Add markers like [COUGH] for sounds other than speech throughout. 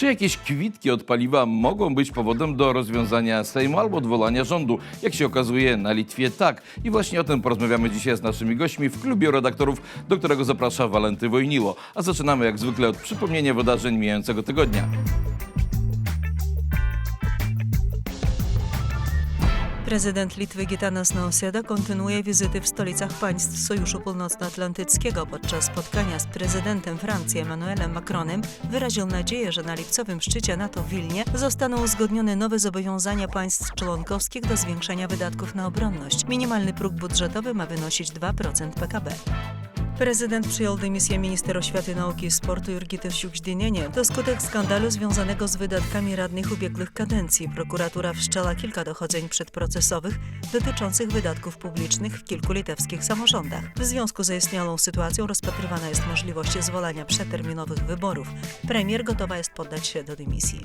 Czy jakieś kwitki od paliwa mogą być powodem do rozwiązania Sejmu albo odwołania rządu? Jak się okazuje, na Litwie tak. I właśnie o tym porozmawiamy dzisiaj z naszymi gośćmi w klubie redaktorów, do którego zaprasza Walenty Wojniło. A zaczynamy jak zwykle od przypomnienia wydarzeń mijającego tygodnia. Prezydent Litwy Gitanas Nausėda kontynuuje wizyty w stolicach państw Sojuszu Północnoatlantyckiego. Podczas spotkania z prezydentem Francji Emmanuelem Macronem wyraził nadzieję, że na lipcowym szczycie NATO w Wilnie zostaną uzgodnione nowe zobowiązania państw członkowskich do zwiększenia wydatków na obronność. Minimalny próg budżetowy ma wynosić 2% PKB. Prezydent przyjął dymisję minister oświaty, nauki i sportu Jurgity Siuźdynienie. To skutek skandalu związanego z wydatkami radnych ubiegłych kadencji. Prokuratura wszczęła kilka dochodzeń przedprocesowych dotyczących wydatków publicznych w kilku litewskich samorządach. W związku z zaistniałą sytuacją rozpatrywana jest możliwość zwołania przeterminowych wyborów. Premier gotowa jest poddać się do dymisji.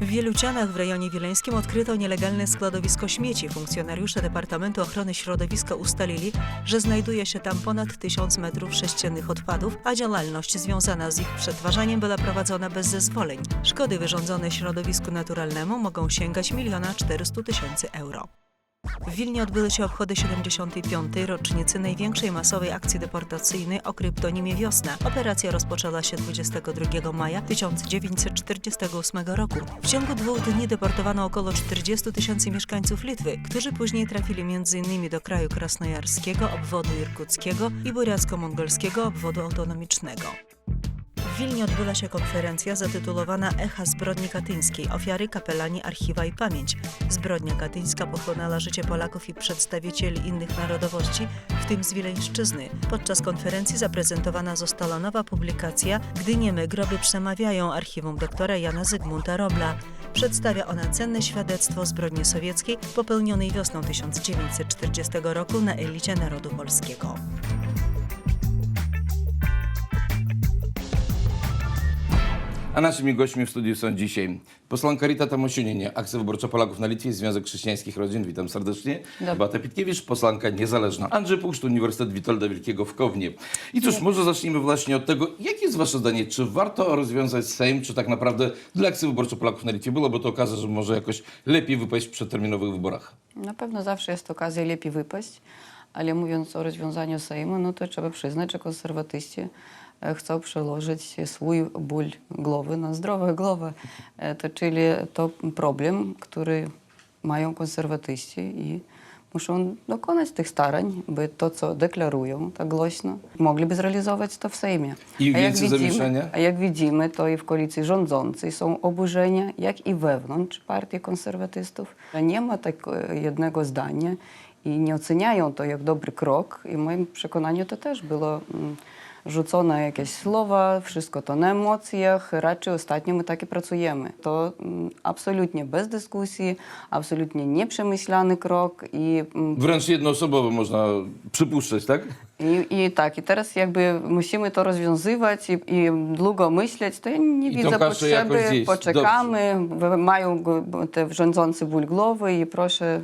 W Wielucianach w rejonie wileńskim odkryto nielegalne składowisko śmieci. Funkcjonariusze Departamentu Ochrony Środowiska ustalili, że znajduje się tam ponad 1000 metrów sześciennych odpadów, a działalność związana z ich przetwarzaniem była prowadzona bez zezwoleń. Szkody wyrządzone środowisku naturalnemu mogą sięgać 1 400 tysięcy euro. W Wilnie odbyły się obchody 75. rocznicy największej masowej akcji deportacyjnej o kryptonimie Wiosna. Operacja rozpoczęła się 22 maja 1948 roku. W ciągu dwóch dni deportowano około 40 tysięcy mieszkańców Litwy, którzy później trafili m.in. do kraju krasnojarskiego, obwodu irkuckiego i burjacko-mongolskiego obwodu autonomicznego. Wilnie odbyła się konferencja zatytułowana Echa zbrodni katyńskiej – ofiary, kapelani, archiwa i pamięć. Zbrodnia katyńska pochłonęła życie Polaków i przedstawicieli innych narodowości, w tym z Wileńszczyzny. Podczas konferencji zaprezentowana została nowa publikacja Gdy niemy groby przemawiają archiwum doktora Jana Zygmunta Robla. Przedstawia ona cenne świadectwo zbrodni sowieckiej popełnionej wiosną 1940 roku na elicie narodu polskiego. A naszymi gośćmi w studiu są dzisiaj posłanka Rita Tamosiunienie, Akcja Wyborcza Polaków na Litwie, Związek Chrześcijańskich Rodzin, witam serdecznie. Beata Pitkiewicz, posłanka niezależna. Andrzej Puszcz, Uniwersytet Witolda Wielkiego w Kownie. I cóż, może zacznijmy właśnie od tego, jakie jest wasze zdanie, czy warto rozwiązać Sejm, czy tak naprawdę dla Akcji Wyborczej Polaków na Litwie byłoby to okazja, że może jakoś lepiej wypaść w przedterminowych wyborach? Na pewno zawsze jest okazja lepiej wypaść, ale mówiąc o rozwiązaniu Sejmu, no to trzeba przyznać, że konserwatyści chcą przełożyć swój ból głowy na zdrowe głowy. E, To, czyli to problem, który mają konserwatyści i muszą dokonać tych starań, by to, co deklarują tak głośno, mogliby zrealizować to w Sejmie. I A jak widzimy- a jak widzimy, to i w koalicji rządzącej są oburzenia, jak i wewnątrz partii konserwatystów. Nie ma tak e, jednego zdania i nie oceniają to jak dobry krok. I w moim przekonaniu to też było mm, rzucone jakieś słowa, wszystko to na emocjach. Raczej ostatnio my tak i pracujemy. To mm, absolutnie bez dyskusji, absolutnie nieprzemyślany krok i mm, Wręcz jednoosobowo można przypuszczać, tak? i, I tak, i teraz jakby musimy to rozwiązywać i, i długo myśleć, to ja nie I widzę potrzeby, poczekamy, w- mają te rządzący ból głowy i proszę...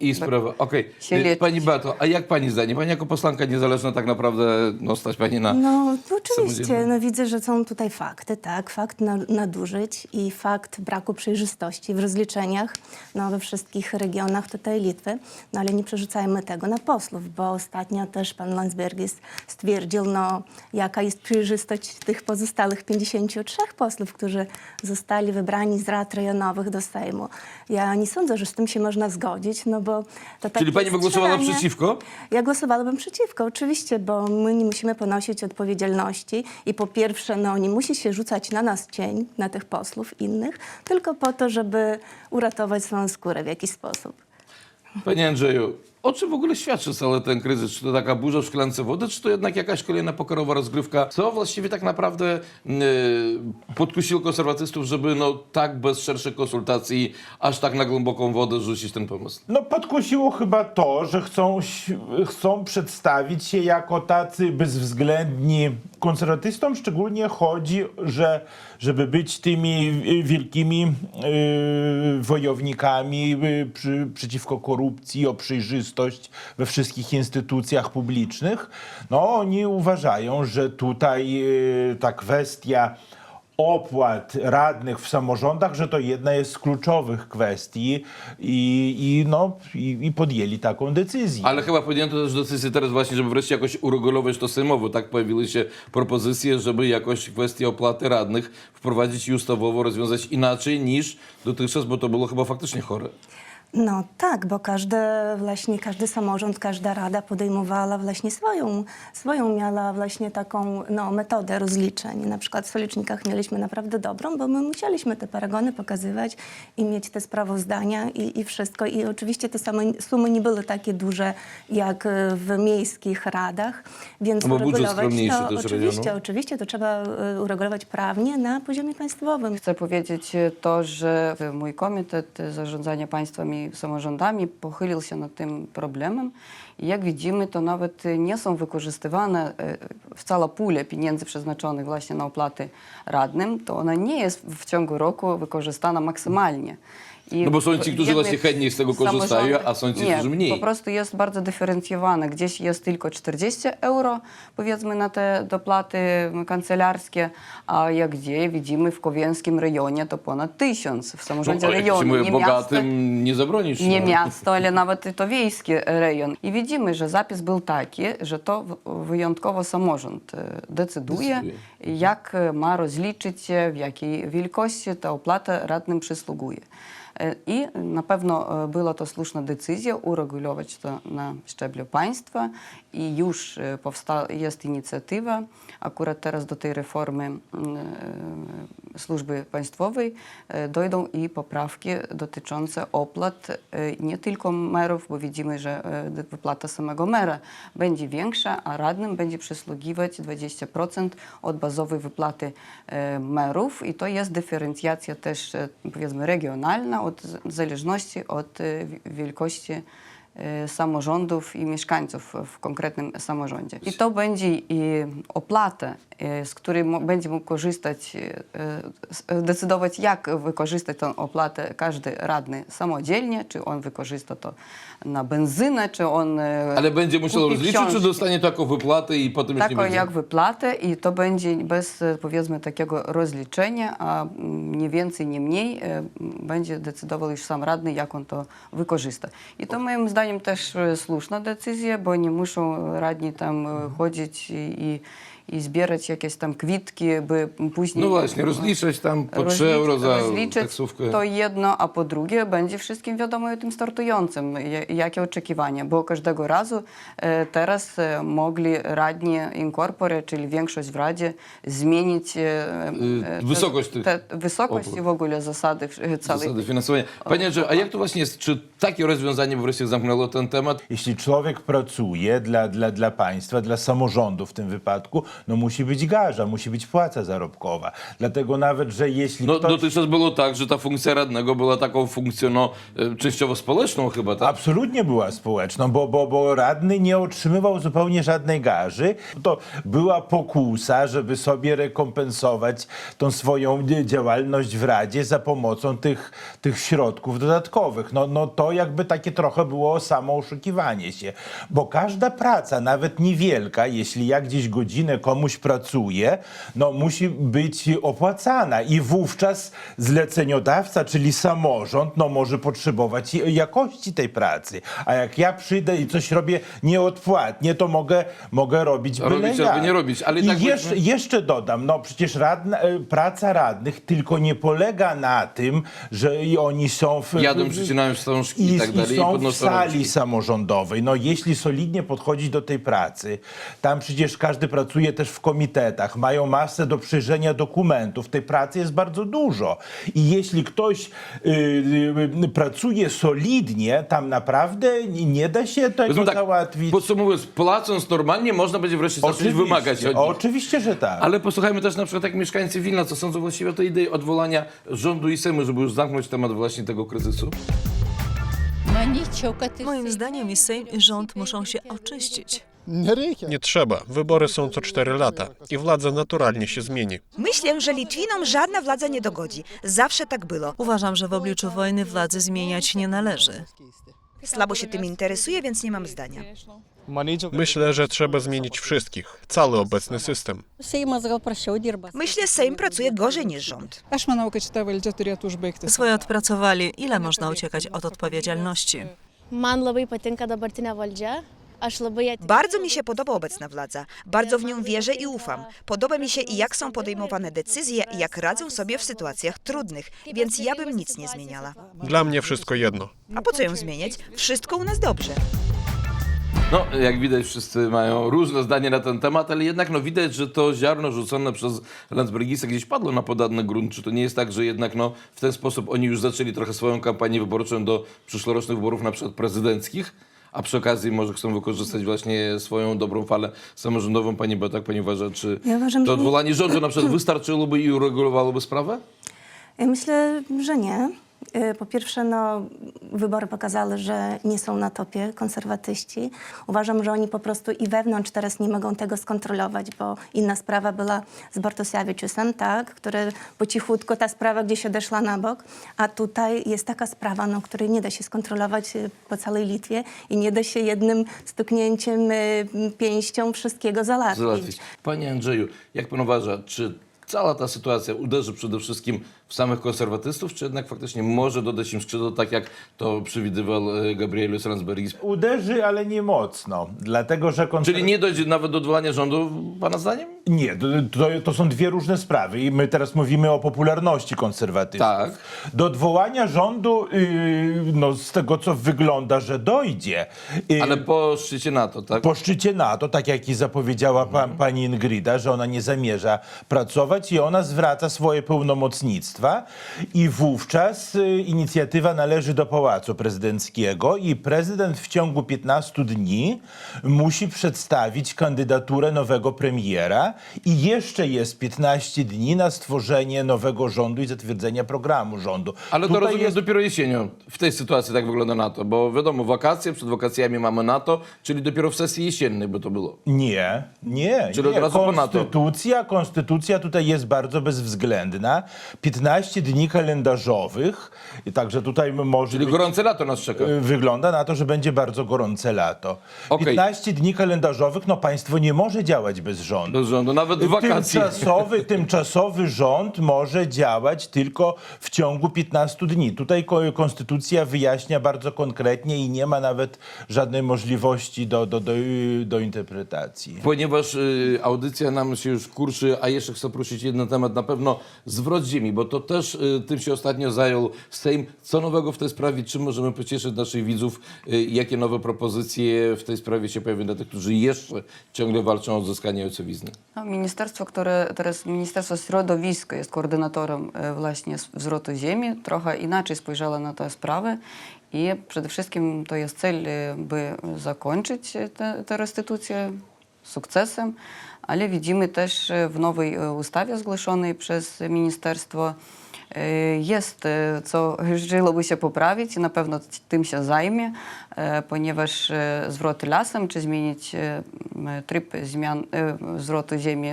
I sprawa. Okej. się. Pani Beato, a jak pani zdanie? Pani jako posłanka niezależna tak naprawdę no, stać pani na. No to oczywiście, no widzę, że są tutaj fakty, tak, fakt na- nadużyć i fakt braku przejrzystości w rozliczeniach no, we wszystkich regionach tutaj Litwy, no ale nie przerzucajmy tego na posłów, bo ostatnio też pan Landsbergis stwierdził, no jaka jest przejrzystość tych pozostałych 53 posłów, którzy zostali wybrani z rad rejonowych do Sejmu. Ja nie sądzę, że z tym się można zgodzić, no bo to Czyli takie pani by głosowała strzelanie- przeciwko? ja głosowałabym przeciwko, oczywiście, bo my nie musimy ponosić odpowiedzialności i po pierwsze, no, nie musi się rzucać na nas cień, na tych posłów innych, tylko po to, żeby uratować swoją skórę w jakiś sposób. Panie Andrzeju, o czym w ogóle świadczy cały ten kryzys? Czy to taka burza w szklance wody, czy to jednak jakaś kolejna pokerowa rozgrywka? Co właściwie tak naprawdę yy, podkusiło konserwatystów, żeby no tak bez szerszych konsultacji aż tak na głęboką wodę rzucić ten pomysł? No podkusiło chyba to, że chcą, chcą przedstawić się jako tacy bezwzględni konserwatystom. Szczególnie chodzi, że żeby być tymi wielkimi y, wojownikami y, przy, przeciwko korupcji, o przejrzystość we wszystkich instytucjach publicznych. No oni uważają, że tutaj y, ta kwestia opłat radnych w samorządach, że to jedna jest z kluczowych kwestii i, i, no, i, i podjęli taką decyzję. Ale chyba podjęto też decyzję teraz właśnie, żeby wreszcie jakoś uregulować to sejmowo. Tak pojawiły się propozycje, żeby jakoś kwestię opłaty radnych wprowadzić i ustawowo rozwiązać inaczej niż dotychczas, bo to było chyba faktycznie chore. No tak, bo każdy, właśnie każdy samorząd, każda rada podejmowała właśnie swoją, swoją miała właśnie taką no, metodę rozliczeń. Na przykład w Solicznikach mieliśmy naprawdę dobrą, bo my musieliśmy te paragony pokazywać i mieć te sprawozdania i, i wszystko. I oczywiście te same sumy nie były takie duże jak w miejskich radach, więc No uregulować to oczywiście, regionu. oczywiście to trzeba e, uregulować prawnie na poziomie państwowym. Chcę powiedzieć e, to, że mój komitet zarządzania państwem i samorządami pochylił się nad tym problemem. I jak widzimy, to nawet nie są wykorzystywane e, wcała pula pieniędzy przeznaczonych właśnie na opłaty radnym, to ona nie jest w ciągu roku wykorzystana maksymalnie. I No bo są ci, którzy właśnie chętnie z tego korzystają, a są ci, nie, którzy mniej. po prostu jest bardzo dyferencjowane. Gdzieś jest tylko 40 euro, powiedzmy, na te dopłaty kancelarskie, a jak gdzie widzimy w Kowienskim rejonie to ponad tysiąc w samorządzie No, rejonu. nie bogatym nie zabronisz. nie no. miasto, ale nawet to wiejski rejon. I widzimy, że zapis był taki, że to wyjątkowo samorząd e, decyduje, Decyduje. jak e, ma rozliczyć się, w jakiej wielkości ta opłata radnym przysługuje. E, I na pewno e, była to słuszna decyzja uregulować to na szczeblu państwa i już e, powsta- jest inicjatywa, akurat teraz do tej reformy mm, e, służby państwowej e, dojdą i poprawki dotyczące opłat e, nie tylko merów, bo widzimy, że e, wypłata samego mera będzie większa, a radnym będzie przysługiwać 20% od bazowej wypłaty merów i to jest dyferencjacja też powiedzmy regionalna od, w zależności od wi- wielkości samorządów i mieszkańców w konkretnym samorządzie. I to będzie i opłata, z której będzie mógł korzystać, e, e, decydować jak wykorzystać tę opłatę każdy radny samodzielnie, czy on wykorzysta to na benzynę, czy on e, Ale będzie musiał rozliczyć, czy książki. dostanie taką wypłatę i potem już nie Taką będzie? jak wypłatę i to będzie bez e, powiedzmy takiego rozliczenia, a nie więcej, nie mniej e, będzie decydował już sam radny, jak on to wykorzysta. I to moim zdaniem też e, słuszna decyzja, bo nie muszą radni tam e, chodzić i, i, i zbierać jakieś tam kwitki, by później... No właśnie, rozliczać tam po 3 Rozlic- euro za taksówkę. To jedno, a po drugie będzie wszystkim wiadomo o tym startującym, ja- jakie oczekiwania, bo każdego razu e, teraz e, mogli radni incorpore, czyli większość w Radzie, zmienić e, te- wysokość tych te, wysokość opłat. i w ogóle zasady całej. Zasady finansowania. Panie Andrzeju, a jak to właśnie jest? Czy takie rozwiązanie wreszcie zamknęło ten temat? Jeśli człowiek pracuje dla, dla, dla państwa, dla samorządu w tym wypadku, no musi być garza, musi być płaca zarobkowa. Dlatego nawet, że jeśli No ktoś... dotychczas było tak, że ta funkcja radnego była taką funkcją no, e, częściowo społeczną chyba, tak? Absolutnie była społeczną, bo, bo, bo radny nie otrzymywał zupełnie żadnej garzy. To była pokusa, żeby sobie rekompensować tą swoją działalność w Radzie za pomocą tych, tych środków dodatkowych. No, no to jakby takie trochę było samo oszukiwanie się, bo każda praca, nawet niewielka, jeśli ja gdzieś godzinę komuś pracuję, no musi być opłacana i wówczas zleceniodawca, czyli samorząd, no może potrzebować i- jakości tej pracy. A jak ja przyjdę i coś robię nieodpłatnie, to mogę, mogę robić byle Robić jak. nie robić, ale i I tak jeszcze, jeszcze dodam, no przecież radna, e, praca radnych tylko nie polega na tym, że i oni są w... Jadą, przycinają wstążki i, I, tak dalej i i są w podnoszą sali rączki. samorządowej. No jeśli solidnie podchodzić do tej pracy, tam przecież każdy pracuje też w komitetach, mają masę do przejrzenia dokumentów, tej pracy jest bardzo dużo. I jeśli ktoś y, y, pracuje solidnie, tam naprawdę nie da się tego tak, załatwić. podsumowując, płacąc normalnie, można będzie wreszcie zacząć Oczywiście, wymagać od nich. Oczywiście, że tak. Ale posłuchajmy też na przykład jak mieszkańcy Wilna, co sądzą właściwie o tej idei odwołania rządu i Sejmu, żeby już zamknąć temat właśnie tego kryzysu. Moim zdaniem i Sejm i rząd muszą się oczyścić. Nie trzeba. Wybory są co 4 lata i władza naturalnie się zmieni. Myślę, że Litwinom żadna władza nie dogodzi. Zawsze tak było. Uważam, że w obliczu wojny władzy zmieniać nie należy. Słabo się tym interesuję, więc nie mam zdania. Myślę, że trzeba zmienić wszystkich, cały obecny system. Myślę, Sejm pracuje gorzej niż rząd. Swoje odpracowali. Ile można uciekać od odpowiedzialności? Man labai patinka dabartinė valdžia. Bardzo mi się podoba obecna władza. Bardzo w nią wierzę i ufam. Podoba mi się i jak są podejmowane decyzje i jak radzą sobie w sytuacjach trudnych, więc ja bym nic nie zmieniała. Dla mnie wszystko jedno. A po co ją zmieniać? Wszystko u nas dobrze. No, jak widać, wszyscy mają różne zdanie na ten temat, ale jednak no, widać, że to ziarno rzucone przez Landsbergisa gdzieś padło na podatny grunt. Czy to nie jest tak, że jednak no, w ten sposób oni już zaczęli trochę swoją kampanię wyborczą do przyszłorocznych wyborów, na przykład prezydenckich, a przy okazji może chcą wykorzystać właśnie swoją dobrą falę samorządową. Pani Beata, jak pani uważa, czy Ja uważam, to nie. odwołanie rządu na przykład wystarczyłoby i uregulowałoby sprawę? Ja Myślę, że nie. Y, Po pierwsze, no, wybory pokazały, że nie są na topie konserwatyści. Uważam, że oni po prostu i wewnątrz teraz nie mogą tego skontrolować, bo inna sprawa była z Bartosiawiczusem, tak, który po cichutku ta sprawa gdzieś odeszła na bok, a tutaj jest taka sprawa, no, której nie da się skontrolować y, po całej Litwie i nie da się jednym stuknięciem y, pięścią wszystkiego załatwić. załatwić. Panie Andrzeju, jak pan uważa, czy cała ta sytuacja uderzy przede wszystkim samych konserwatystów, czy jednak faktycznie może dodać im skrzydło, tak jak to przewidywał e, Gabrielius Landsbergis? Uderzy, ale nie mocno, dlatego że konser... Czyli nie dojdzie nawet do odwołania rządu, pana zdaniem? Nie, to, to, są dwie różne sprawy i my teraz mówimy o popularności konserwatystów. Tak. Do odwołania rządu, yy, no z tego co wygląda, że dojdzie. Yy, Ale po szczycie NATO, tak? po szczycie NATO, tak jak i zapowiedziała pa, pani Ingrida, że ona nie zamierza pracować i ona zwraca swoje pełnomocnictwa i wówczas y, inicjatywa należy do Pałacu Prezydenckiego i prezydent w ciągu 15 dni musi przedstawić kandydaturę nowego premiera i jeszcze jest 15 dni na stworzenie nowego rządu i zatwierdzenie programu rządu. Ale to Tutaj rozumiem jest- dopiero jesienią. W tej sytuacji tak wygląda NATO, bo wiadomo, wakacje, przed wakacjami mamy NATO, czyli dopiero w sesji jesiennej by to było. Nie, nie. Czyli nie. konstytucja, konstytucja tutaj jest bardzo bezwzględna. 15 dni kalendarzowych, i także tutaj może Czyli być, gorące lato nas czeka. y, wygląda na to, że będzie bardzo gorące lato. Okej. 15 dni kalendarzowych, no państwo nie może działać bez rządu. Bez rządu, nawet w wakacje. Tymczasowy, [LAUGHS] tymczasowy rząd może działać tylko w ciągu 15 dni. Tutaj ko- konstytucja wyjaśnia bardzo konkretnie i nie ma nawet żadnej możliwości do, do, do, do interpretacji. Ponieważ y, audycja nam się już kurczy, a jeszcze chcę prosić jeden temat, na pewno zwrot ziemi, bo to też y, tym się ostatnio zajął Sejm. Co nowego w tej sprawie? Czym możemy pocieszyć naszych widzów? Y, jakie nowe propozycje w tej sprawie się pojawią dla tych, którzy jeszcze ciągle walczą o odzyskanie ojcowizny? No, Ministerstwo, które teraz Ministerstwo Środowiska jest koordynatorem e, właśnie zwrotu ziemi, trochę inaczej spojrzało na tę sprawę i przede wszystkim to jest cel, by zakończyć tę restytucję sukcesem, ale widzimy też e, w nowej e, ustawie zgłoszonej przez ministerstwo e, jest co [LAUGHS] żyłoby się poprawić i na pewno tym się zajmie, ponieważ zwroty lasem, czy zmienić tryb zmian zwrotu ziemi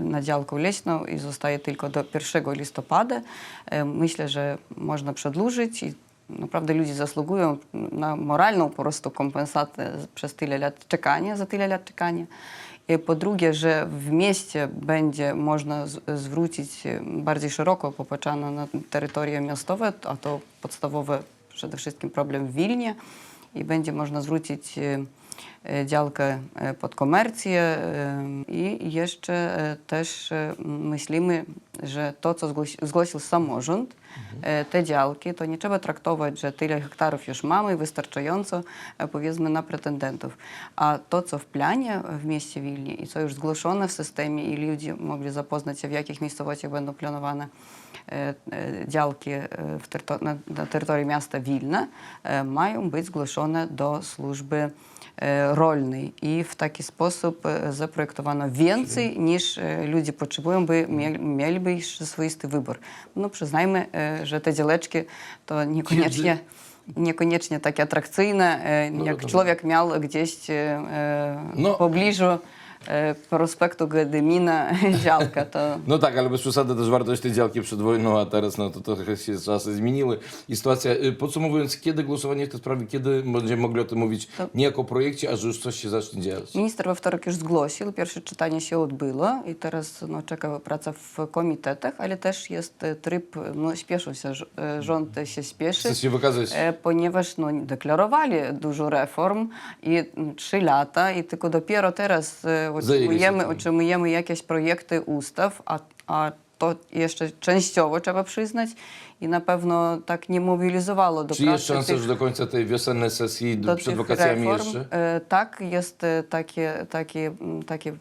na działkę leśną i zostaje tylko do 1 listopada. Myślę, że można przedłużyć i naprawdę ludzie zasługują na moralną po prostu kompensatę przez tyle lat czekania, za tyle lat czekania. Po drugie, że w mieście będzie można zwrócić e, bardziej szeroko popatrzano na terytorium miastowe, a to podstawowy przede wszystkim problem w Wilnie. I będzie można zwrócić e, działkę e, pod komercję e, i jeszcze e, też e, myślimy, że to, co zgłosi- zgłosił samorząd, e, te działki, to nie trzeba traktować, że tyle hektarów już mamy, wystarczająco e, powiedzmy na pretendentów. A to, co w planie w mieście Wilnie i co już zgłoszone w systemie i ludzie mogli zapoznać się, w jakich miejscowościach będą planowane e, e, działki e, w teryto- na, na terytorium miasta Wilna, e, mają być zgłoszone do służby e, rolnej i w taki sposób e, zaprojektowano więcej niż e, ludzie potrzebują, by mieli, mieliby ich swoisty wybór. No przyznajmy, e, że te działeczki to niekoniecznie niekoniecznie takie atrakcyjne, e, jak e, prospektu Gedymina [LAUGHS] działka. To No tak, ale bez przesady też wartość tej działki przed wojną, a teraz no to trochę się czasy zmieniły. I sytuacja, y, podsumowując, kiedy głosowanie w tej sprawie, kiedy będziemy mogli o tym mówić nie jako projekcie, a że już coś się zacznie dziać? Minister we wtorek już zgłosił, pierwsze czytanie się odbyło i teraz no, czeka praca w komitetach, ale też jest e, tryb, no śpieszył się, e, rząd się śpieszy. Chce się wykazać. Ponieważ no, deklarowali dużo reform i mm, trzy lata i tylko dopiero teraz otrzymujemy, otrzymujemy jakieś projekty ustaw, a, a to jeszcze częściowo trzeba przyznać i na pewno tak nie mobilizowało do Czy jest pracy szansa, tych, że do końca tej wiosennej sesji, do przed wakacjami reform. jeszcze? E, tak, jest e, taki, taki, mm, taki e,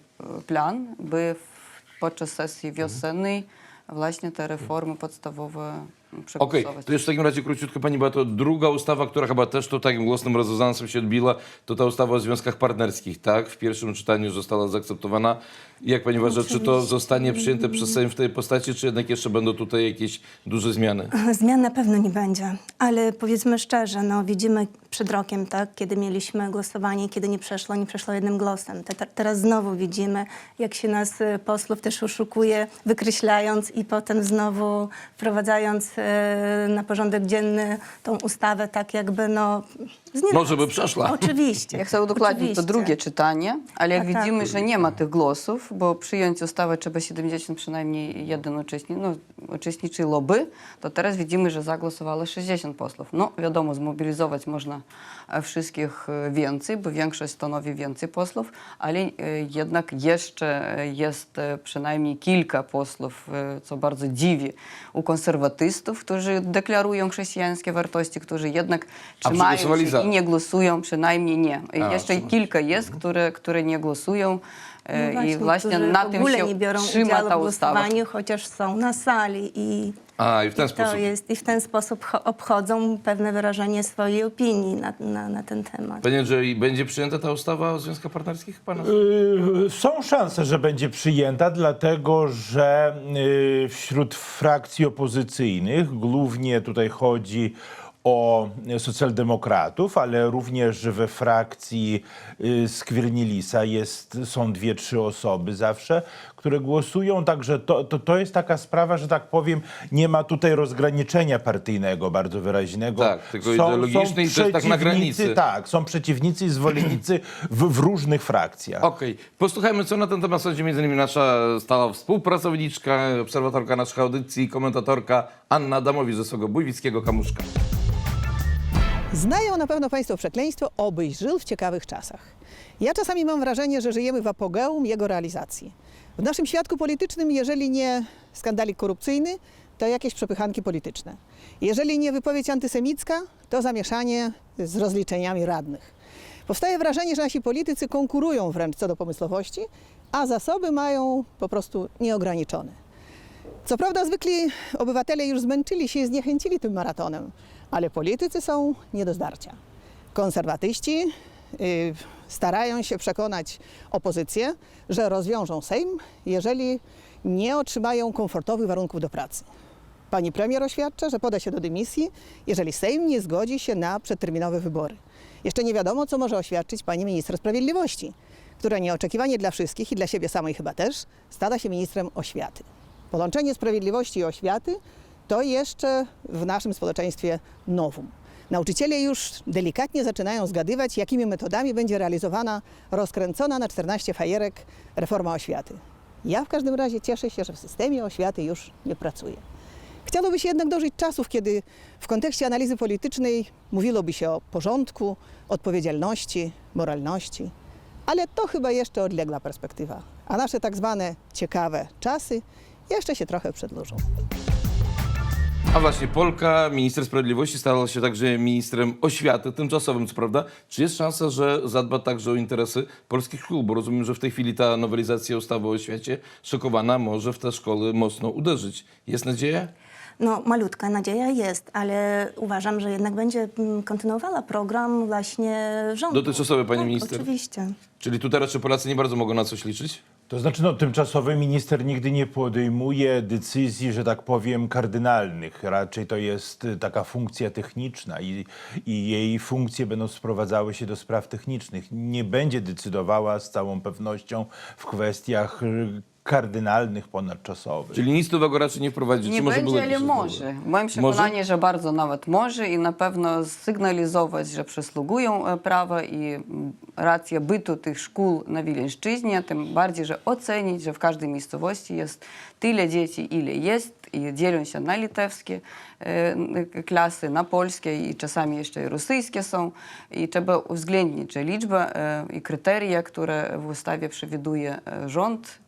plan, by w, podczas sesji wiosennej właśnie te reformy podstawowe Okej, przegłosować. to już w takim razie króciutko Pani Beato, druga ustawa, która chyba też to takim głosnym rezonansem się odbiła, to ta ustawa o związkach partnerskich, tak? W pierwszym czytaniu została zaakceptowana. Jak Pani uważa, czy to zostanie przyjęte przez Sejm w tej postaci, czy jednak jeszcze będą tutaj jakieś duże zmiany? Zmian na pewno nie będzie, ale powiedzmy szczerze, no widzimy przed rokiem, tak, kiedy mieliśmy głosowanie, kiedy nie przeszło, nie przeszło jednym głosem. Te, te, teraz znowu widzimy, jak się nas e, posłów też oszukuje, wykreślając i potem znowu wprowadzając na porządek dzienny tą ustawę tak jakby no... Może by przeszła. Oczywiście. Ja chcę udokładnić to oczywiście. drugie czytanie, ale jak A tak. widzimy, że nie ma tych głosów, bo przyjąć ustawę trzeba 70 przynajmniej jeden uczestnik, no, uczestniczyłoby, to teraz widzimy, że zagłosowało 60 posłów. No wiadomo, zmobilizować można e, wszystkich e, więcej, bo większość stanowi więcej posłów, ale e, jednak jeszcze e, jest e, przynajmniej kilka posłów, e, co bardzo dziwi, u konserwatystów, którzy deklarują chrześcijańskie wartości, którzy jednak trzymają się za. i nie głosują, przynajmniej nie. A, jeszcze kilka jest, które, które nie głosują e, No i właśnie na w tym się nie biorą trzyma ta w ustawa. głosowaniu, chociaż są na sali i A, i w ten to sposób. jest, i w ten sposób cho- obchodzą pewne wyrażenie swojej opinii na, na, na ten temat. Panie Andrzej, będzie przyjęta ta ustawa o związkach partnerskich? Pana? Y, Są szanse, że będzie przyjęta, dlatego że y, wśród frakcji opozycyjnych, głównie tutaj chodzi o socjaldemokratów, ale również we frakcji y, Skwirnilisa jest, są dwie, trzy osoby zawsze, które głosują, także to, to, to jest taka sprawa, że tak powiem, nie ma tutaj rozgraniczenia partyjnego bardzo wyraźnego. Tak, tylko ideologiczne i też tak na granicy. Tak, są przeciwnicy i zwolennicy w, w różnych frakcjach. Okej, posłuchajmy, co na ten temat sądzi między innymi nasza stała współpracowniczka, obserwatorka naszych audycji, komentatorka Anna Adamowicz ze swego bujwickiego kamuszka. Znają na pewno Państwo przekleństwo, obyś żył w ciekawych czasach. Ja czasami mam wrażenie, że żyjemy w apogeum jego realizacji. W naszym świadku politycznym, jeżeli nie skandalik korupcyjny, to jakieś przepychanki polityczne. Jeżeli nie wypowiedź antysemicka, to zamieszanie z rozliczeniami radnych. Powstaje wrażenie, że nasi politycy konkurują wręcz co do pomysłowości, a zasoby mają po prostu nieograniczone. Co prawda zwykli obywatele już zmęczyli się i zniechęcili tym maratonem, ale politycy są nie do zdarcia. Konserwatyści y, starają się przekonać opozycję, że rozwiążą Sejm, jeżeli nie otrzymają komfortowych warunków do pracy. Pani premier oświadcza, że poda się do dymisji, jeżeli Sejm nie zgodzi się na przedterminowe wybory. Jeszcze nie wiadomo, co może oświadczyć pani minister sprawiedliwości, która nieoczekiwanie dla wszystkich i dla siebie samej chyba też stała się ministrem oświaty. Połączenie sprawiedliwości i oświaty to jeszcze w naszym społeczeństwie nowum. Nauczyciele już delikatnie zaczynają zgadywać, jakimi metodami będzie realizowana rozkręcona na 14 fajerek reforma oświaty. Ja w każdym razie cieszę się, że w systemie oświaty już nie pracuję. Chciałoby się jednak dożyć czasów, kiedy w kontekście analizy politycznej mówiłoby się o porządku, odpowiedzialności, moralności, ale to chyba jeszcze odległa perspektywa, a nasze tak zwane ciekawe czasy jeszcze się trochę przedłużą. A właśnie, Polka, minister sprawiedliwości, stała się także ministrem oświaty, tymczasowym co prawda. Czy jest szansa, że zadba także o interesy polskich szkół? Bo rozumiem, że w tej chwili ta nowelizacja ustawy o oświacie szykowana może w te szkoły mocno uderzyć. Jest nadzieja? No, malutka nadzieja jest, ale uważam, że jednak będzie mm, kontynuowała program właśnie rządu. Dotychczasowy, pani tak, minister? oczywiście. Czyli tutaj raczej Polacy nie bardzo mogą na coś liczyć? To znaczy, no, tymczasowy minister nigdy nie podejmuje decyzji, że tak powiem, kardynalnych. Raczej to jest y, taka funkcja techniczna i, i jej funkcje będą sprowadzały się do spraw technicznych. Nie będzie decydowała z całą pewnością w kwestiach y, kardynalnych, ponadczasowych. Czyli nic nowego raczej nie wprowadzić. Nie może będzie, ale może. W moim przekonaniu, że bardzo nawet może i na pewno sygnalizować, że przysługują e, prawa i mm, racja bytu tych szkół na Wileńszczyźnie, tym bardziej, że ocenić, że w każdej miejscowości jest tyle dzieci, ile jest i dzielą się na litewskie e, klasy, na polskie i czasami jeszcze i rosyjskie są i trzeba uwzględnić, że liczba e, i kryteria, które w ustawie przewiduje e, rząd,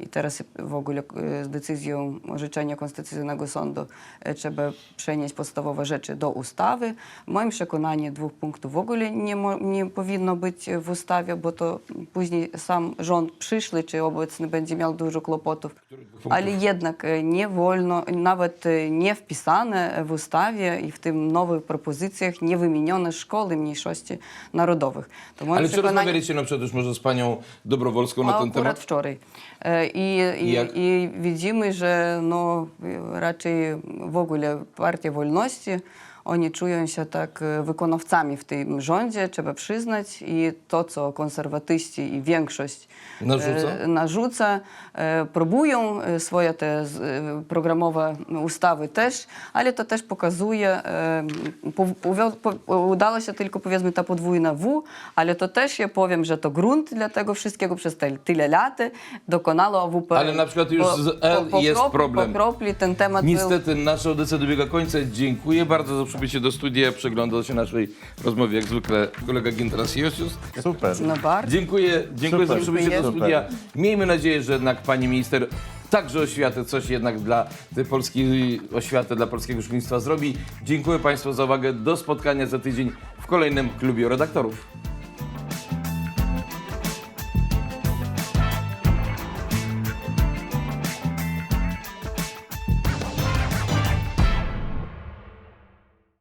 i teraz w ogóle e, z decyzją orzeczenia Konstytucyjnego Sądu e, trzeba przenieść podstawowe rzeczy do ustawy. W moim przekonaniu dwóch punktów w ogóle nie, nie powinno być w ustawie, bo to później sam rząd przyszły czy obecny będzie miał dużo kłopotów. Ale jednak e, nie wolno, nawet nie wpisane w ustawie i w tym nowych propozycjach nie wymienione szkoły mniejszości narodowych. To moim Ale czy przekonaniu- rozmawialiście na przykład już może z panią Dobrowolską na ten akurat temat? wczoraj. I, widzimy, że no, raczej w ogóle Partia Wolności, oni czują się tak e, wykonawcami w tym rządzie, trzeba przyznać. I to, co konserwatyści i większość Narzuca? e, narzuca e, próbują e, swoje te programowe ustawy też, ale to też pokazuje, po, po, udało się tylko powiedzmy ta podwójna W, ale to też ja powiem, że to grunt dla tego wszystkiego przez te, tyle lat dokonało AWP. Ale na przykład już z L jest kropli, problem. Po kropli ten temat był... Niestety nasza audycja dobiega końca. Dziękuję bardzo za przybycie do studia. Przeglądał się naszej rozmowie jak zwykle kolega Ginteras Josius. Super. No bardzo. Dziękuję, dziękuję za Super. przybycie Dziękuję. studia. Miejmy nadzieję, że jednak pani minister także oświatę, coś jednak dla tej polskiej oświaty, dla polskiego szkolnictwa zrobi. Dziękuję Państwu za uwagę. Do spotkania za tydzień w kolejnym klubie redaktorów.